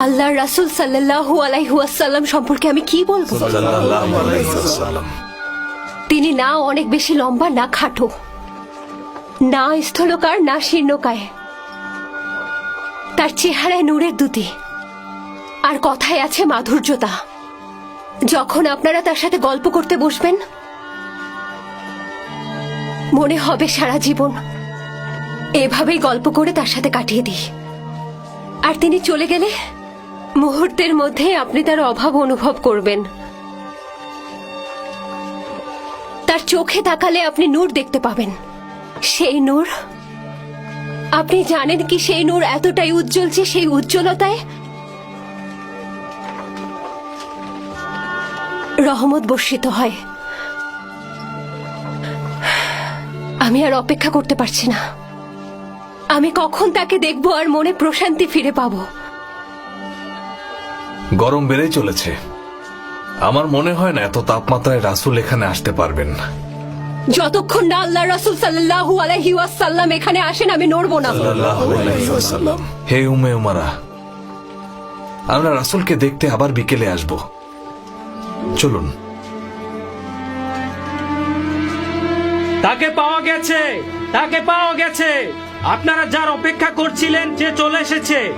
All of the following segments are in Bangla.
আল্লাহ রাসুল সাল্লাহু আলাইহুয়াসাল্লাম সম্পর্কে আমি কি বলব? তিনি না অনেক বেশি লম্বা না খাটো না স্থলকার না শীর্ণকায়। তার চেহারায় নূরের দুতি আর কথায় আছে মাধুর্যতা। যখন আপনারা তার সাথে গল্প করতে বসবেন মনে হবে সারা জীবন এভাবেই গল্প করে তার সাথে কাটিয়ে দিই। আর তিনি চলে গেলে মুহূর্তের মধ্যে আপনি তার অভাব অনুভব করবেন। তার চোখে তাকালে আপনি নূর দেখতে পাবেন। সেই নূর, আপনি জানেন কি সেই নূর এতটাই উজ্জ্বল যে সেই উজ্জ্বলতায় রহমত বর্ষিত হয়। আমি আর অপেক্ষা করতে পারছি না। আমি কখন তাকে দেখব আর মনে প্রশান্তি ফিরে পাবো। গরম বেড়েই চলেছে। আমার মনে হয় না এত তাপমাত্রায় রাসুল এখানে আসতে পারবেন। যতক্ষণ না আল্লাহ রাসুল সাল্লাহু আলহি ওয়াসাল্লাম এখানে আসেন আমি নড়বো না। সাল্লাল্লাহু আলাইহি ওয়াসাল্লাম। হে উমে উমারা আমরা রাসুলকে দেখতে আবার বিকেলে আসব। চলুন। তাকে পাওয়া গেছে তাকে পাওয়া গেছে। আপনারা যার অপেক্ষা করছিলেন যে চলে এসেছে।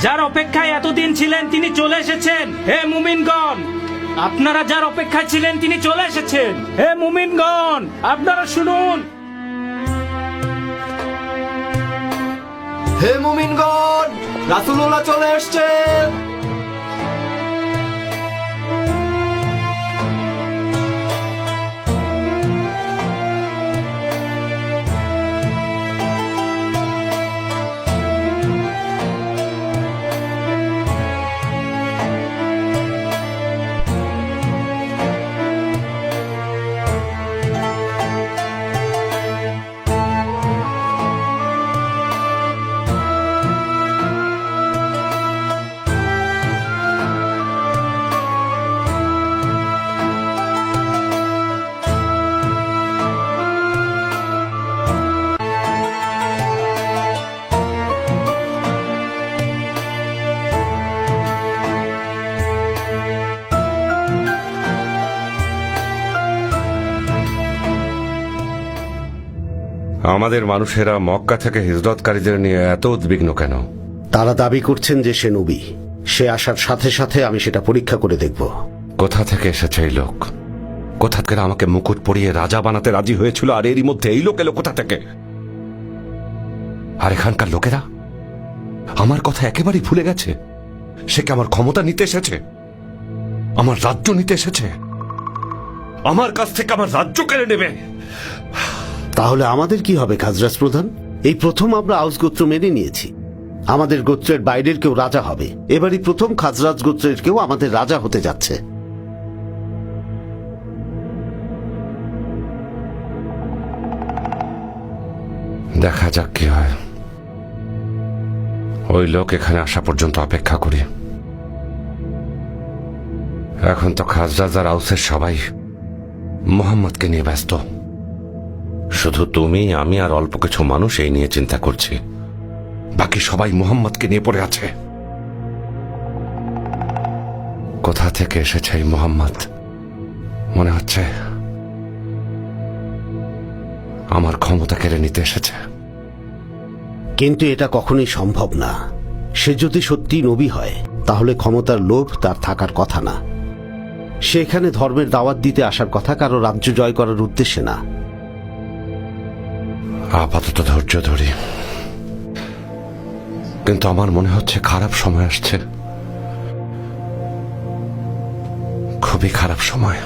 যার অপেক্ষায় এতদিন ছিলেন তিনি চলে এসেছেন। হে মুমিনগণ, আপনারা যার অপেক্ষায় ছিলেন তিনি চলে এসেছেন। হে মুমিনগণ, আপনারা শুনুন। হে মুমিনগণ, রাসূলুল্লাহ চলে এসেছেন। আমাদের মানুষেরা মক্কা থেকে হিজরতকারীদের নিয়ে এত উদ্বিগ্ন কেন? তারা দাবি করছেন যে সে নবী। সে আসার সাথে সাথে আমি সেটা পরীক্ষা করে দেখব। কোথা থেকে এসেছে এই লোক? কোথা থেকে আমাকে মুকুট পরিয়ে রাজা বানাতে রাজি হয়েছিল? আর এরই মধ্যে এই লোক এলো কোথা থেকে? আর এখানকার লোকেরা? আমার কথা একেবারেই ভুলে গেছে। সে কি আমার ক্ষমতা নিতে এসেছে? আমার রাজ্য নিতে এসেছে? আমার কাছ থেকে আমার রাজ্য কেড়ে নেবে? তাহলে আমাদের কি হবে, খাজরাজ প্রধান? এই প্রথম আমরা আউস গোত্র মেনে নিয়েছি। আমাদের গোত্রের বাইরের কেউ রাজা হবে। এবারই প্রথম খাজরাজ গোত্রের কেউ আমাদের রাজা হতে যাচ্ছে। দেখা যাক কি হয়। ওই লোক এখানে আসা পর্যন্ত অপেক্ষা করি। এখন তো খাজরাজ আর আউসের সবাই মোহাম্মদকে নিয়ে ব্যস্ত। শুধু তুমি, আমি আর অল্প কিছু মানুষ এই নিয়ে চিন্তা করছি। বাকি সবাই মোহাম্মদকে নিয়ে পড়ে আছে। কোথা থেকে এসেছে এই মোহাম্মদ? মনে হচ্ছে আমার ক্ষমতা কেড়ে নিতে এসেছে। কিন্তু এটা কখনোই সম্ভব না। সে যদি সত্যি নবী হয়, তাহলে ক্ষমতার লোভ তার থাকার কথা না। সে এখানে ধর্মের দাওয়াত দিতে আসার কথা কারও রাজ্য জয় করার উদ্দেশ্যে না। আপাতত ধৈর্য ধরি। কিন্তু আমার মনে হচ্ছে খারাপ সময় আসছে। খুবই খারাপ সময়।